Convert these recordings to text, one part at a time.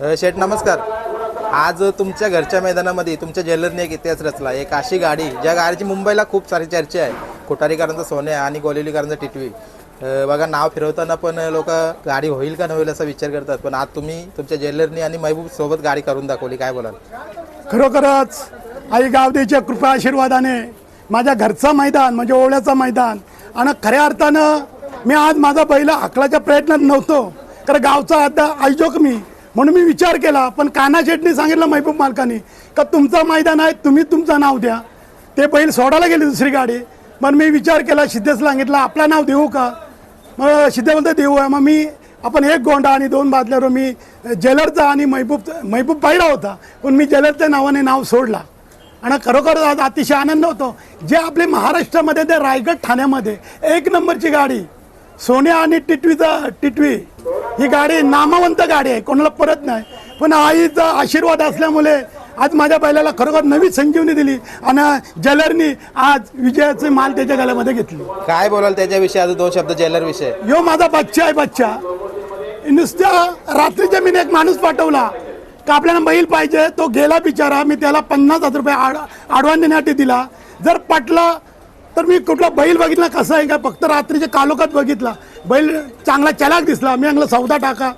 शेठ नमस्कार. आज तुमच्या घरच्या मैदानामध्ये तुमच्या ज्वेलरने एक इतिहास रचला. एक अशी गाडी ज्या गाडीची मुंबईला खूप सारी चर्चा आहे. कोठारीकरांचा सोन्या आणि गोलिवलीकरांचा टिटवी. बघा नाव फिरवताना पण लोक गाडी होईल का न होईल असा विचार करतात. पण आज तुम्ही तुमच्या ज्वेलरनी आणि महबूब सोबत गाडी करून दाखवली. काय बोलाल? खरोखरच आई गावदेच्या कृपा आशीर्वादाने माझ्या घरचं मैदान म्हणजे ओवळ्याचं मैदान आणि खऱ्या अर्थानं मी आज माझा बैल हाकलाच्या प्रयत्नात नव्हतो. कारण गावचा आता आयोजक मी. म्हणून मी विचार केला पण काना शेटनी सांगितलं महबूब मालकानी का तुमचं मैदान आहे तुम्ही तुमचं नाव द्या. ते बैल सोडायला गेले दुसरी गाडी. पण मी विचार केला सिद्धेश सांगितलं आपलं नाव देऊ का? मग सिद्धे बोलतो देऊ आहे. मग मी आपण एक गोंडा आणि दोन बादल्यावर मी जेलरचा आणि महबूब महबूब पाहिला होता. पण मी जेलरच्या नावाने नाव सोडला. आणि खरोखर आज अतिशय आनंद होतो. जे आपले महाराष्ट्रामध्ये ते रायगड ठाण्यामध्ये एक नंबरची गाडी सोन्या आणि टिटवीचा टिटवी ही गाडी नामवंत गाडी आहे. कोणाला परत नाही. पण आईचा आशीर्वाद असल्यामुळे आज माझ्या बैलाला खरोखर नवी संजीवनी दिली आणि जलरनी आज विजयाचे माल त्याच्या गळ्यामध्ये घेतली. काय बोलाल त्याच्याविषयी? आज दोन शब्द ज्वेलर विषय. यो माझा बच्चा आहे बच्चा. नुसत्या रात्रीच्या मी एक माणूस पाठवला का आपल्याला बैल पाहिजे तो गेला बिचारा मी त्याला पन्नास हजार रुपये आड आडवान देण्यासाठी दिला. जर पटला तर मी कुठला बैल बघितला कसा आहे का? फक्त रात्रीच्या कालोखात बघितला. बैल चांगला चलाक दिसला. मी अंगला सौदा टाका.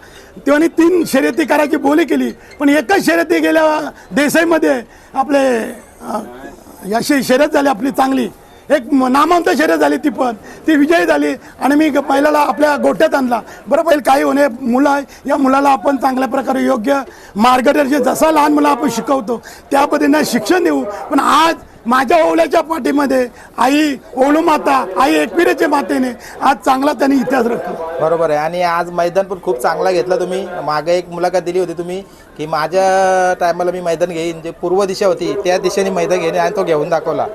तेव्हा तीन शर्यती करायची बोली केली. पण एकच शर्यती गेल्या देसाईमध्ये आपले अशी याशी शर्यत झाली आपली चांगली. एक नामांत शर्यत झाली ती पण. ती विजयी झाली आणि मी ग- बैलाला आपल्या गोठ्यात आणला. बरं बैल काही होणे मुलं आहे. या मुलाला आपण चांगल्या प्रकारे योग्य मार्गदर्शन जसा लहान मुलं आपण शिकवतो त्या पद्धतीने शिक्षण देऊ. पण आज माझ्या ओवल्याच्या पाठीमध्ये आई ओळू माता आई एकविरेच्या मातेने आज चांगला त्यांनी इतिहास रचला. बरोबर आहे. आणि आज मैदान पण खूप चांगला घेतला तुम्ही. मागे एक मुलाखत दिली होती तुम्ही की माझ्या टायमाला मी मैदान घेईन जे पूर्व दिशा होती त्या दिशेने मैदान घेणे आणि तो घेऊन दाखवला.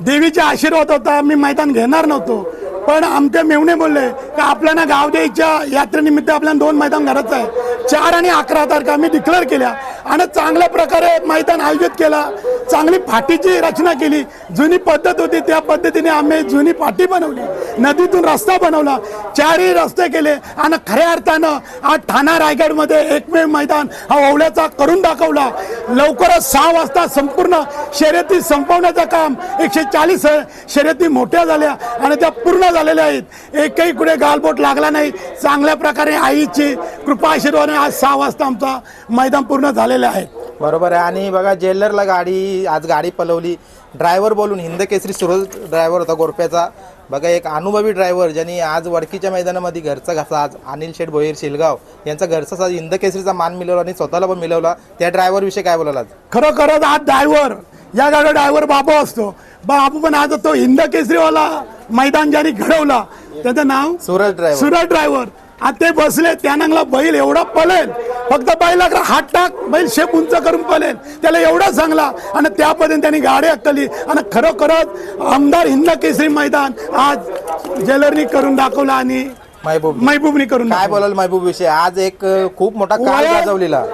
देवीचा आशीर्वाद होता मी मैदान घेणार नव्हतो. पण आमचे मेवणे बोलले की आपल्याला गाव द्यायच्या यात्रेनिमित्त आपल्याला दोन मैदान घराचं आहे. चार आणि अकरा तारखा मी डिक्लेअर केल्या. आणि चांगल्या प्रकारे मैदान आयोजित केला. चांगली फाटीची रचना केली. जुनी पद्धत होती त्या पद्धतीने आम्ही जुनी फाटी बनवली. नदीतून रस्ता बनवला. चारही रस्ते केले आणि खऱ्या अर्थानं आज ठाणा रायगडमध्ये एकमेव मैदान हा ओवल्याचा करून दाखवला. लवकरच सहा वाजता संपूर्ण शर्यती संपवण्याचं काम एकशे चाळीस शर्यती मोठ्या झाल्या आणि त्या पूर्ण झालेल्या आहेत. एकही कुठे गालबोट लागला नाही. चांगल्या प्रकारे आईची कृपा आशीर्वादाने आज सहा वाजता आमचा मैदान पूर्ण झालेलं आहे बरोबर आहे. आणि बघा जेलरला गाडी आज गाडी पलवली. ड्रायव्हर बोलून हिंद केसरी सुरज ड्रायव्हर होता गोरप्याचा. बघा एक अनुभवी ड्रायव्हर ज्यांनी आज वडकीच्या मैदानामध्ये घरचा घसा आज अनिल शेठ भोईर शिलगाव यांचा घरचा साज हिंद केसरीचा मान मिळवला आणि स्वतःला पण मिळवला. त्या ड्रायव्हर विषयी काय बोलाल आज? खरोखरच आज ड्रायव्हर या गाडीवर ड्रायव्हर बाबू असतो. बाबू पण आज तो हिंद केसरीवाला मैदान ज्यांनी घडवला त्याचं नाव सुरज ड्रायव्हर सुरत ड्रायव्हर आता ते बसले त्या नांगला बैल एवढा पळेल. फक्त बैला हात टाक बैल शेप उंच करून पळेल. त्याला एवढा चांगला. आणि त्या पद्धतीने त्यांनी गाडी अक्कली आणि खरोखरच आमदार हिंद केसरी मैदान आज जेलरनी करून दाखवला आणि महबूब. महबूबनी करून काय. बोलाल महबूब विषयी? आज एक खूप मोठा काळ गाजवलेला.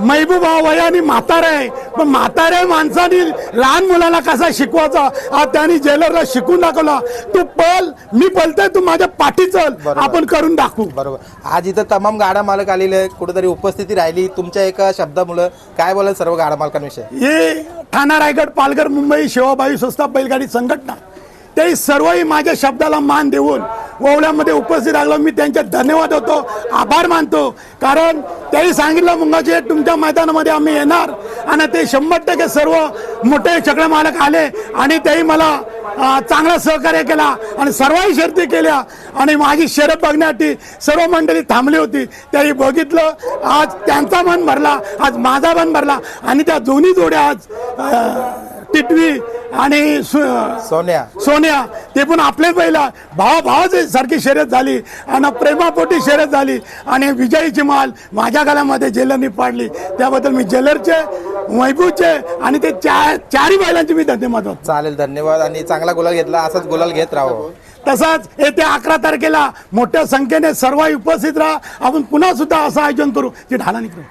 महबूब हा वयाने म्हातारा आहे. पण म्हाताऱ्या माणसाने लहान मुलाला कसा शिकवायचा? आज त्यांनी जेलरला शिकून दाखवला. तू पल मी पलतोय तू माझ्या पाठी चल. आपण करून दाखवू. बरोबर. आज इथं तमाम गाडा मालक आलेले आहेत. कुठेतरी उपस्थिती राहिली. तुमच्या एका शब्दामुळं काय बोलाल सर्व गाडा मालकांविषयी? हे ठाणा रायगड पालघर मुंबई शिवाबाई स्वस्ता बैलगाडी संघटना. ते सर्वही माझ्या शब्दाला मान देऊन ओवळ्यामध्ये उपस्थित राहिलो. मी त्यांचे धन्यवाद होतो. आभार मानतो. कारण त्यांनी सांगितलं मुंगाचे तुमच्या मैदानामध्ये आम्ही येणार. आणि ते शंभर टक्के सर्व मोठे सगळे मालक आले आणि तेही मला चांगला सहकार्य केला आणि सर्वही शर्ती केल्या. आणि माझी शर्यत बघण्यासाठी सर्व मंडळी थांबली होती. त्याही बघितलं. आज त्यांचा मन भरला. आज माझा मन भरला. आणि त्या दोन्ही जोड्या आज टिटवी आणि सोन्या. सोन्या. ते पण आपले पहिला. भावा भावाची सारखी शर्यत झाली आणि प्रेमापोटी शर्यत झाली आणि विजयीची माल माझ्या गळ्यामध्ये जेलरनी पाडली. त्याबद्दल मी जेलरचे महबूबचे आणि ते चार चारही बैलांचे मी धन्यवाद. चालेल धन्यवाद. आणि चांगला गुलाल घेतला असाच गुलाल घेत राहो. तसाच येत्या अकरा तारखेला मोठ्या संख्येने सर्व उपस्थित राहा. आपण पुन्हा सुद्धा असं आयोजन करू. जे ढाला करू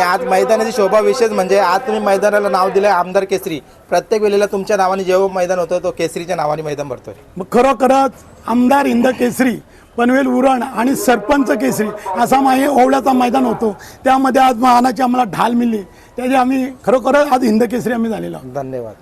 आज मैदानाची शोभा विशेष म्हणजे आज तुम्ही मैदानाला नाव दिलंय आमदार केसरी. प्रत्येक वेळेला तुमच्या नावाने जेव्हा मैदान होतं तो केसरीच्या नावाने मैदान भरतोय. मग खरोखरच आमदार इंद केसरी पनवेल उरण आणि सरपंच केसरी असा माही ओवळ्याचा मैदान होतो. त्यामध्ये आज मानाची आम्हाला ढाल मिळली. त्याची आम्ही खरोखर आज हिंद केसरी आम्ही झालेलो. धन्यवाद.